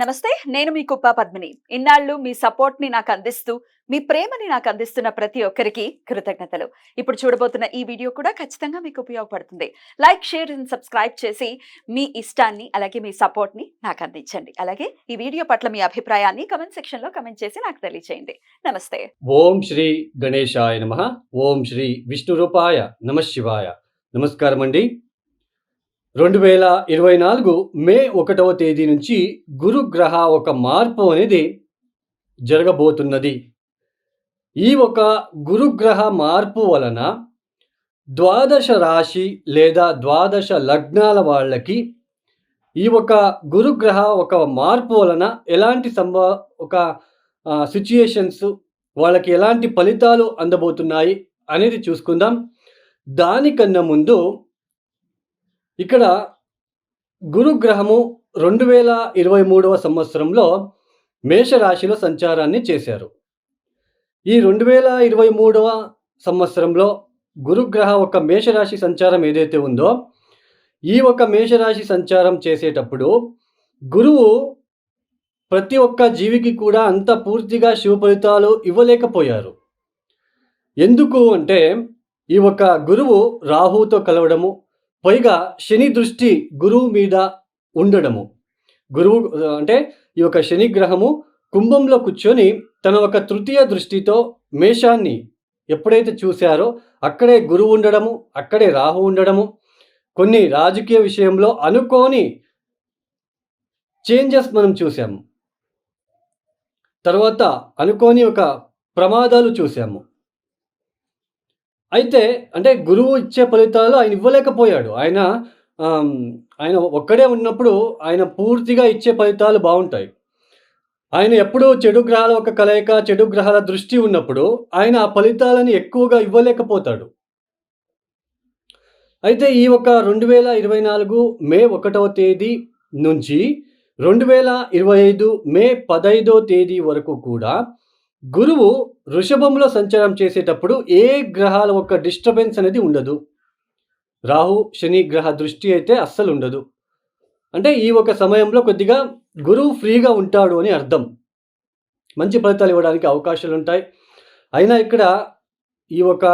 నమస్తే నేను మీ కుప్ప పద్మిని. ఇన్నాళ్ళు మీ సపోర్ట్ని నాకు అందిస్తూ మీ ప్రేమని నాకు అందిస్తున్న ప్రతి ఒక్కరికి కృతజ్ఞతలు. ఇప్పుడు చూడబోతున్న ఈ వీడియో కూడా ఖచ్చితంగా మీకు ఉపయోగపడుతుంది. లైక్ షేర్ అండ్ సబ్స్క్రైబ్ చేసి మీ ఇష్టాన్ని అలాగే మీ సపోర్ట్ని నాకు అందించండి. అలాగే ఈ వీడియో పట్ల మీ అభిప్రాయాన్ని కమెంట్ సెక్షన్లో కమెంట్ చేసి నాకు తెలియజేయండి నమస్తే. ఓం శ్రీ గణేశాయ నమ. ఓం శ్రీ విష్ణు రూపాయ నమ శివాయ. నమస్కారం అండి రెండు వేల ఇరవై నాలుగు మే ఒకటవ తేదీ నుంచి గురుగ్రహ ఒక మార్పు అనేది జరగబోతున్నది. ఈ ఒక గురుగ్రహ మార్పు వలన ద్వాదశ రాశి లేదా ద్వాదశ లగ్నాల వాళ్ళకి ఈ ఒక గురుగ్రహ ఒక మార్పు వలన ఎలాంటి సంభ ఒక సిచ్యుయేషన్స్ వాళ్ళకి ఎలాంటి ఫలితాలు అందబోతున్నాయి అనేది చూసుకుందాం. దానికన్నా ముందు ఇక్కడ గురుగ్రహము రెండు వేల ఇరవై మూడవ సంవత్సరంలో మేషరాశిలో సంచారాన్ని చేశారు. ఈ రెండు వేల ఇరవై మూడవ సంవత్సరంలో గురుగ్రహ ఒక మేషరాశి సంచారం ఏదైతే ఉందో ఈ ఒక మేషరాశి సంచారం చేసేటప్పుడు గురువు ప్రతి ఒక్క జీవికి కూడా అంత పూర్తిగా శుభ ఫలితాలు ఇవ్వలేకపోయారు. ఎందుకు అంటే ఈ ఒక గురువు రాహుతో కలవడము పైగా శని దృష్టి గురువు మీద ఉండడము. గురువు అంటే ఈ యొక్క శని గ్రహము కుంభంలో కూర్చొని తన ఒక తృతీయ దృష్టితో మేషాన్ని ఎప్పుడైతే చూశారో అక్కడే గురువు ఉండడము అక్కడే రాహు ఉండడము కొన్ని రాజకీయ విషయంలో అనుకోని చేంజెస్ మనం చూసాము తర్వాత అనుకోని ఒక ప్రమాదాలు చూసాము అయితే అంటే గురువు ఇచ్చే ఫలితాలు ఆయన ఇవ్వలేకపోయాడు. ఆయన ఆయన ఒక్కడే ఉన్నప్పుడు ఆయన పూర్తిగా ఇచ్చే ఫలితాలు బాగుంటాయి. ఆయన ఎప్పుడూ చెడు గ్రహాల ఒక కలయిక చెడు గ్రహాల దృష్టి ఉన్నప్పుడు ఆయన ఆ ఫలితాలని ఎక్కువగా ఇవ్వలేకపోతాడు. అయితే ఈ ఒక రెండు వేల ఇరవై నాలుగు మే ఒకటవ తేదీ నుంచి రెండు వేల ఇరవై ఐదు మే పదైదో తేదీ వరకు కూడా గురువు వృషభంలో సంచారం చేసేటప్పుడు ఏ గ్రహాల ఒక డిస్టర్బెన్స్ అనేది ఉండదు. రాహు శని గ్రహ దృష్టి అయితే అస్సలు ఉండదు. అంటే ఈ ఒక సమయంలో కొద్దిగా గురువు ఫ్రీగా ఉంటాడు అని అర్థం. మంచి ఫలితాలు ఇవ్వడానికి అవకాశాలు ఉంటాయి. అయినా ఇక్కడ ఈ ఒక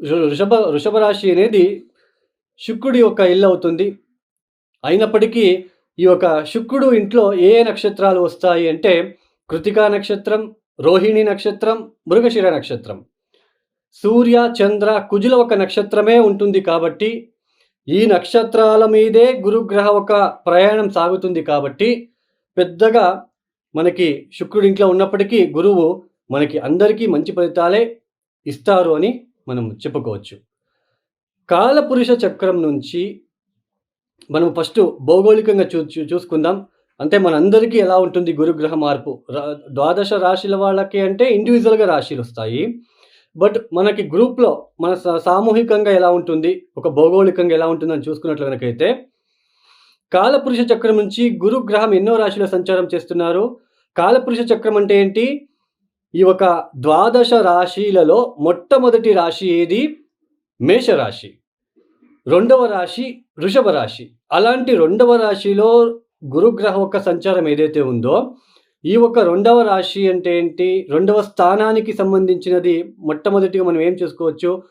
వృషభ వృషభ రాశి అనేది శుక్రుడి యొక్క ఇల్లు అవుతుంది. అయినప్పటికీ ఈ యొక్క శుక్రుడు ఇంట్లో ఏ ఏ నక్షత్రాలు వస్తాయి అంటే కృతికా నక్షత్రం రోహిణి నక్షత్రం మృగశిర నక్షత్రం. సూర్య చంద్ర కుజుల ఒక నక్షత్రమే ఉంటుంది కాబట్టి ఈ నక్షత్రాల మీదే గురుగ్రహ ఒక ప్రయాణం సాగుతుంది కాబట్టి పెద్దగా మనకి శుక్రుడి ఇంట్లో ఉన్నప్పటికీ గురువు మనకి అందరికీ మంచి ఫలితాలే ఇస్తారు అని మనం చెప్పుకోవచ్చు. కాలపురుష చక్రం నుంచి మనం ఫస్ట్ భౌగోళికంగా చూ చూ- చూసుకుందాం. అంటే మనందరికీ ఎలా ఉంటుంది గురుగ్రహ మార్పు? ద్వాదశ రాశుల వాళ్ళకి అంటే ఇండివిజువల్గా రాశిలు వస్తాయి. బట్ మనకి గ్రూప్లో మన సామూహికంగా ఎలా ఉంటుంది? ఒక భౌగోళికంగా ఎలా ఉంటుందని చూసుకున్నట్లు కనుకైతే కాలపురుష చక్రం నుంచి గురుగ్రహం ఎన్నో రాశిలో సంచారం చేస్తున్నారు. కాలపురుష చక్రం అంటే ఏంటి? ఈ ఒక ద్వాదశ రాశిలలో మొట్టమొదటి రాశి ఏది? మేషరాశి. రెండవ రాశి వృషభ రాశి. అలాంటి రెండవ రాశిలో గురుగ్రహ యొక్క సంచారం ఏదైతే ఉందో ఈ ఒక రెండవ రాశి అంటే ఏంటి? రెండవ స్థానానికి సంబంధించినది మొట్టమొదటిగా మనం ఏం చేసుకోవచ్చు?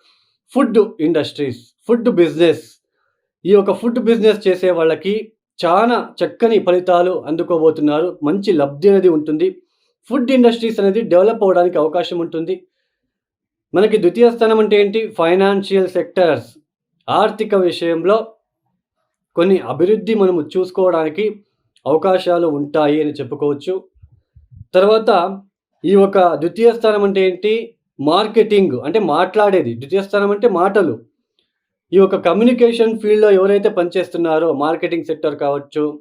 Food industries food business. ఈ యొక్క ఫుడ్ బిజినెస్ చేసే వాళ్ళకి చాలా చక్కని ఫలితాలు అందుకోబోతున్నారు. మంచి లబ్ధి అనేది ఉంటుంది. ఫుడ్ ఇండస్ట్రీస్ అనేది డెవలప్ అవ్వడానికి అవకాశం ఉంటుంది. మనకి ద్వితీయ స్థానం అంటే ఏంటి? Financial sectors. ఆర్థిక విషయంలో కొన్ని అభివృద్ధి మనము చూసుకోవడానికి అవకాశాలు ఉంటాయి అని చెప్పుకోవచ్చు. తర్వాత ఈ ఒక ద్వితీయ స్థానం అంటే ఏంటి? మార్కెటింగ్ అంటే మాట్లాడేది. ద్వితీయ స్థానం అంటే మాటలు. ఈ యొక్క కమ్యూనికేషన్ ఫీల్డ్లో ఎవరైతే పనిచేస్తున్నారో మార్కెటింగ్ సెక్టర్ కావచ్చు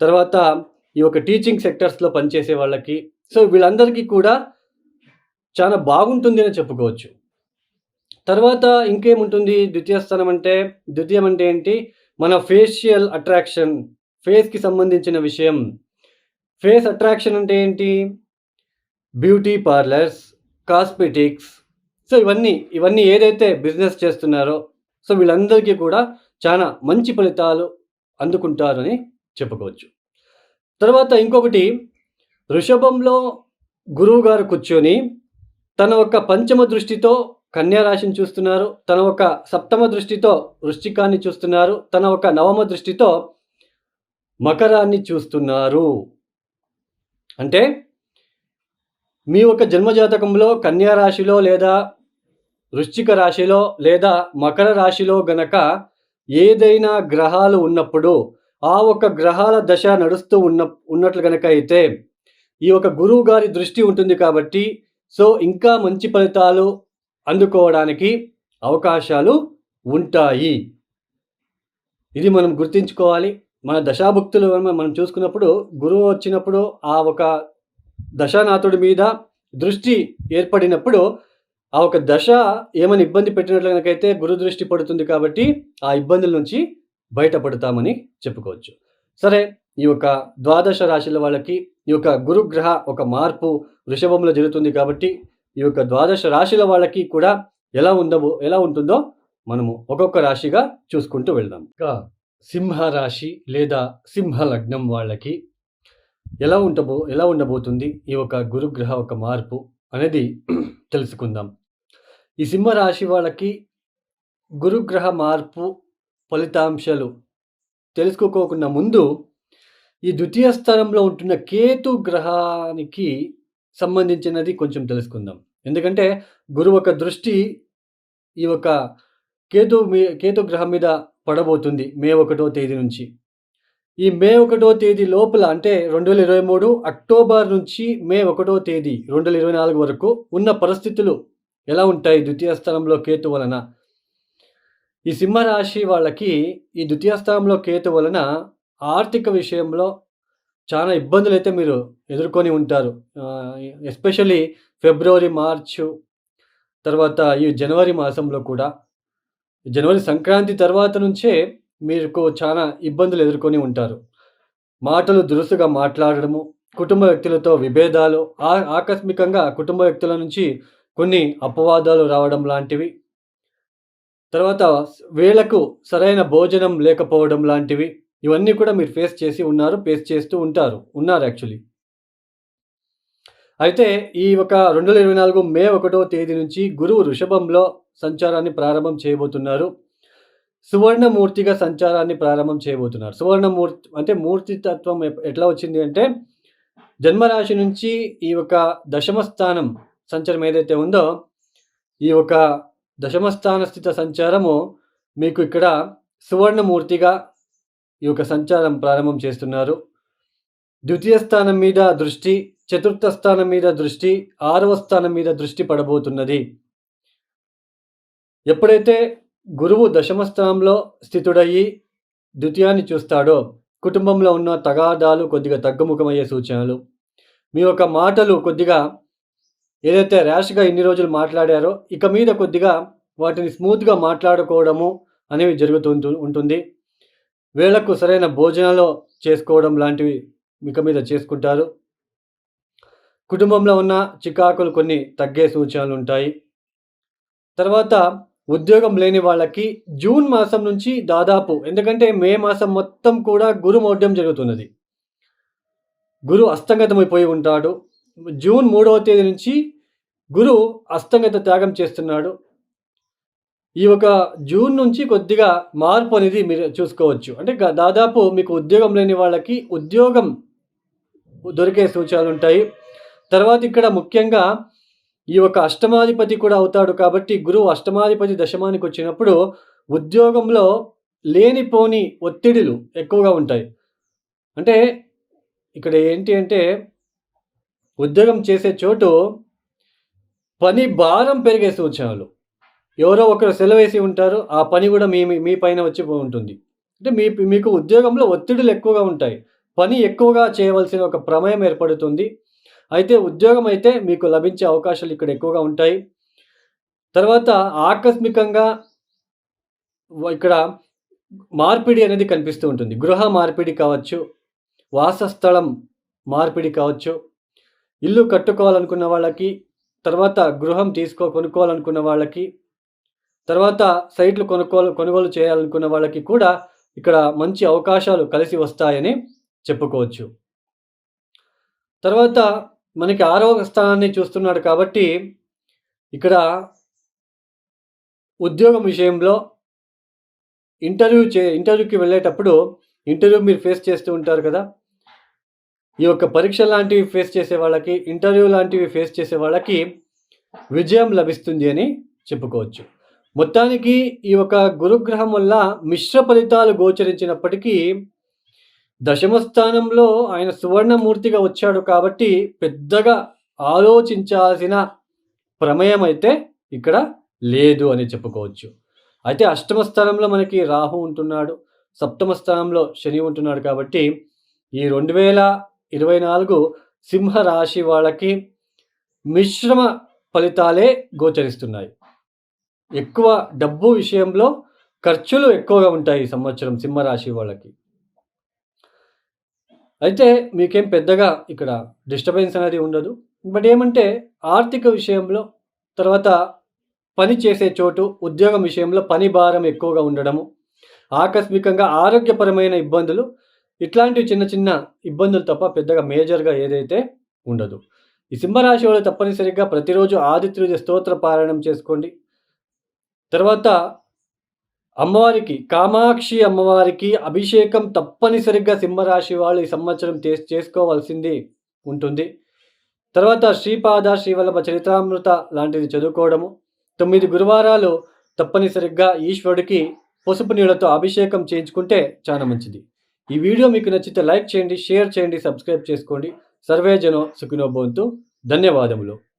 తర్వాత ఈ యొక్క టీచింగ్ సెక్టర్స్లో పనిచేసే వాళ్ళకి. సో వీళ్ళందరికీ కూడా చాలా బాగుంటుంది అని చెప్పుకోవచ్చు. తర్వాత ఇంకేముంటుంది? ద్వితీయ స్థానం అంటే ద్వితీయం అంటే ఏంటి? మన ఫేషియల్ అట్రాక్షన్ ఫేస్కి సంబంధించిన విషయం. ఫేస్ అట్రాక్షన్ అంటే ఏంటి? బ్యూటీ పార్లర్స్ కాస్మెటిక్స్ సో ఇవన్నీ ఇవన్నీ ఏదైతే బిజినెస్ చేస్తున్నారో సో వీళ్ళందరికీ కూడా చాలా మంచి ఫలితాలు అందుకుంటారని చెప్పుకోవచ్చు. తర్వాత ఇంకొకటి వృషభంలో గురువు గారు కూర్చొని తన ఒక పంచమ దృష్టితో కన్యా రాశిని చూస్తున్నారు. తన ఒక సప్తమ దృష్టితో వృశ్చికాన్ని చూస్తున్నారు. తన ఒక నవమ దృష్టితో మకరాన్ని చూస్తున్నారు. అంటే మీ యొక్క జన్మజాతకంలో కన్యా రాశిలో లేదా వృశ్చిక రాశిలో లేదా మకర రాశిలో గనక ఏదైనా గ్రహాలు ఉన్నప్పుడు ఆ ఒక గ్రహాల దశ నడుస్తూ ఉన్న ఉన్నట్లు గనక అయితే ఈ యొక్క గురువు గారి దృష్టి ఉంటుంది కాబట్టి సో ఇంకా మంచి ఫలితాలు అందుకోవడానికి అవకాశాలు ఉంటాయి. ఇది మనం గుర్తుంచుకోవాలి. మన దశాభుక్తులు మనం చూసుకున్నప్పుడు గురువు వచ్చినప్పుడు ఆ ఒక దశానాథుడి మీద దృష్టి ఏర్పడినప్పుడు ఆ ఒక దశ ఏమైనా ఇబ్బంది పెట్టినట్లు కనుకైతే గురు దృష్టి పడుతుంది కాబట్టి ఆ ఇబ్బందుల నుంచి బయటపడతామని చెప్పుకోవచ్చు. సరే ఈ యొక్క ద్వాదశ రాశుల వాళ్ళకి ఈ యొక్క గురుగ్రహ ఒక మార్పు వృషభంలో జరుగుతుంది కాబట్టి ఈ యొక్క ద్వాదశ రాశుల వాళ్ళకి కూడా ఎలా ఉందో ఎలా ఉంటుందో మనము ఒక్కొక్క రాశిగా చూసుకుంటూ వెళ్దాం. ఇంకా సింహ రాశి లేదా సింహ లగ్నం వాళ్ళకి ఎలా ఉండబో ఎలా ఉండబోతుంది ఈ యొక్క గురుగ్రహ ఒక మార్పు అనేది తెలుసుకుందాం. ఈ సింహ రాశి వాళ్ళకి గురుగ్రహ మార్పు ఫలితాంశాలు తెలుసుకోకుండా ముందు ఈ ద్వితీయ స్థానంలో ఉంటున్న కేతు గ్రహానికి సంబంధించినది కొంచెం తెలుసుకుందాం. ఎందుకంటే గురువు ఒక దృష్టి ఈ యొక్క కేతు మీ కేతు గ్రహం మీద పడబోతుంది మే ఒకటో తేదీ నుంచి. ఈ మే ఒకటో తేదీ లోపల అంటే రెండు వేల ఇరవై మూడు అక్టోబర్ నుంచి మే ఒకటో తేదీ రెండు వేల ఇరవై నాలుగు వరకు ఉన్న పరిస్థితులు ఎలా ఉంటాయి ద్వితీయ స్థానంలో కేతు వలన? ఈ సింహరాశి వాళ్ళకి ఈ ద్వితీయ స్థానంలో కేతు వలన ఆర్థిక విషయంలో చాలా ఇబ్బందులు అయితే మీరు ఎదుర్కొని ఉంటారు. ఎస్పెషల్లీ ఫిబ్రవరి మార్చు తర్వాత ఈ జనవరి మాసంలో కూడా. జనవరి సంక్రాంతి తర్వాత నుంచే మీకు చాలా ఇబ్బందులు ఎదుర్కొని ఉంటారు. మాటలు దురుసుగా మాట్లాడడము కుటుంబ వ్యక్తులతో విభేదాలు ఆ ఆకస్మికంగా కుటుంబ వ్యక్తుల నుంచి కొన్ని అపవాదాలు రావడం లాంటివి. తర్వాత వేళకు సరైన భోజనం లేకపోవడం లాంటివి. ఇవన్నీ కూడా మీరు ఫేస్ చేసి ఉన్నారు ఫేస్ చేస్తూ ఉంటారు ఉన్నారు యాక్చువల్లీ. అయితే ఈ ఒక రెండు వేల ఇరవై నాలుగు మే ఒకటో తేదీ నుంచి గురువు వృషభంలో సంచారాన్ని ప్రారంభం చేయబోతున్నారు. సువర్ణమూర్తిగా సంచారాన్ని ప్రారంభం చేయబోతున్నారు. సువర్ణమూర్తి అంటే మూర్తితత్వం ఎప్- ఎట్లా వచ్చింది అంటే జన్మరాశి నుంచి ఈ యొక్క దశమ స్థానం సంచారం ఏదైతే ఉందో ఈ యొక్క దశమస్థాన స్థిత సంచారము మీకు ఇక్కడ సువర్ణమూర్తిగా ఈ యొక్క సంచారం ప్రారంభం చేస్తున్నారు. ద్వితీయ స్థానం మీద దృష్టి చతుర్థ స్థానం మీద దృష్టి ఆరవ స్థానం మీద దృష్టి పడబోతున్నది. ఎప్పుడైతే గురువు దశమ స్థానంలో స్థితుడయ్యి ద్వితీయాన్ని చూస్తాడో కుటుంబంలో ఉన్న తగాదాలు కొద్దిగా తగ్గుముఖమయ్యే సూచనలు. మీ యొక్క మాటలు కొద్దిగా ఏదైతే ర్యాష్గా ఇన్ని రోజులు మాట్లాడారో ఇక మీద కొద్దిగా వాటిని స్మూత్గా మాట్లాడుకోవడము అనేవి జరుగుతూ ఉంటుంది. వేళకు సరైన భోజనాలు చేసుకోవడం లాంటివి ఇక మీద చేసుకుంటారు. కుటుంబంలో ఉన్న చికాకులు కొన్ని తగ్గే సూచనలు ఉంటాయి తర్వాత ఉద్యోగం లేని వాళ్ళకి జూన్ మాసం నుంచి దాదాపు ఎందుకంటే మే మాసం మొత్తం కూడా గురు మౌఢ్యం జరుగుతున్నది. గురు అస్తంగతమైపోయి ఉంటాడు. జూన్ మూడవ తేదీ నుంచి గురు అస్తంగత త్యాగం చేస్తున్నాడు. ఈ ఒక జూన్ నుంచి కొద్దిగా మార్పు అనేది మీరు చూసుకోవచ్చు. అంటే దాదాపు మీకు ఉద్యోగం లేని వాళ్ళకి ఉద్యోగం దొరికే సూచనలు ఉంటాయి తర్వాత ఇక్కడ ముఖ్యంగా ఈ యొక్క అష్టమాధిపతి కూడా అవుతాడు కాబట్టి గురువు అష్టమాధిపతి దశమానికి వచ్చినప్పుడు ఉద్యోగంలో లేనిపోని ఒత్తిడులు ఎక్కువగా ఉంటాయి. అంటే ఇక్కడ ఏంటి అంటే ఉద్యోగం చేసే చోటు పని భారం పెరిగేసి వచ్చేవాళ్ళు ఎవరో ఒకరు సెలవేసి ఉంటారు ఆ పని కూడా మీ మీ పైన వచ్చి ఉంటుంది. అంటే మీ మీకు ఉద్యోగంలో ఒత్తిడులు ఎక్కువగా ఉంటాయి. పని ఎక్కువగా చేయవలసిన ఒక ప్రమేయం ఏర్పడుతుంది. అయితే ఉద్యోగం అయితే మీకు లభించే అవకాశాలు ఇక్కడ ఎక్కువగా ఉంటాయి. తర్వాత ఆకస్మికంగా ఇక్కడ మార్పిడి అనేది కనిపిస్తూ ఉంటుంది. గృహ మార్పిడి కావచ్చు వాసస్థలం మార్పిడి కావచ్చు ఇల్లు కట్టుకోవాలనుకున్న వాళ్ళకి తర్వాత గృహం తీసుకో కొనుక్కోవాలనుకున్న వాళ్ళకి తర్వాత సైట్లు కొనుక్కోలు కొనుగోలు చేయాలనుకున్న వాళ్ళకి కూడా ఇక్కడ మంచి అవకాశాలు కలిసి వస్తాయని చెప్పుకోవచ్చు. తర్వాత మనకి ఆరవ స్థానాన్ని చూస్తున్నాడు కాబట్టి ఇక్కడ ఉద్యోగం విషయంలో ఇంటర్వ్యూ చే ఇంటర్వ్యూకి వెళ్ళేటప్పుడు ఇంటర్వ్యూ మీరు ఫేస్ చేస్తూ ఉంటారు కదా. ఈ యొక్క పరీక్ష లాంటివి ఫేస్ చేసే వాళ్ళకి ఇంటర్వ్యూ లాంటివి ఫేస్ చేసే వాళ్ళకి విజయం లభిస్తుంది అని చెప్పుకోవచ్చు. మొత్తానికి ఈ యొక్క గురుగ్రహం వల్ల మిశ్ర ఫలితాలు గోచరించినప్పటికీ దశమ స్థానంలో ఆయన సువర్ణమూర్తిగా వచ్చాడు కాబట్టి పెద్దగా ఆలోచించాల్సిన ప్రమేయం అయితే ఇక్కడ లేదు అని చెప్పుకోవచ్చు. అయితే అష్టమ స్థానంలో మనకి రాహు ఉంటున్నాడు సప్తమ స్థానంలో శని ఉంటున్నాడు కాబట్టి ఈ రెండు వేల ఇరవై నాలుగు సింహ రాశి వాళ్ళకి మిశ్రమ ఫలితాలే గోచరిస్తున్నాయి. ఎక్కువ డబ్బు విషయంలో ఖర్చులు ఎక్కువగా ఉంటాయి ఈ సంవత్సరం సింహరాశి వాళ్ళకి. అయితే మీకేం పెద్దగా ఇక్కడ డిస్టర్బెన్స్ అనేది ఉండదు. బట్ ఏమంటే ఆర్థిక విషయంలో తర్వాత పని చేసే చోటు ఉద్యోగం విషయంలో పని భారం ఎక్కువగా ఉండడము ఆకస్మికంగా ఆరోగ్యపరమైన ఇబ్బందులు ఇట్లాంటివి చిన్న చిన్న ఇబ్బందులు తప్ప పెద్దగా మేజర్గా ఏదైతే ఉండదు. ఈ సింహరాశి వాళ్ళు తప్పనిసరిగా ప్రతిరోజు ఆదిత్యుడి స్తోత్ర పారాయణం చేసుకోండి. తర్వాత అమ్మవారికి కామాక్షి అమ్మవారికి అభిషేకం తప్పనిసరిగా సింహరాశి వాళ్ళు ఈ సంవత్సరం చేసుకోవాల్సింది ఉంటుంది. తర్వాత శ్రీపాద శ్రీవల్లభ చరిత్రామృత లాంటిది చదువుకోవడము. తొమ్మిది గురువారాలు తప్పనిసరిగా ఈశ్వరుడికి పసుపు నీళ్ళతో అభిషేకం చేయించుకుంటే చాలా మంచిది. ఈ వీడియో మీకు నచ్చితే లైక్ చేయండి షేర్ చేయండి సబ్స్క్రైబ్ చేసుకోండి. సర్వేజనో సుఖినోభవంతు ధన్యవాదములు.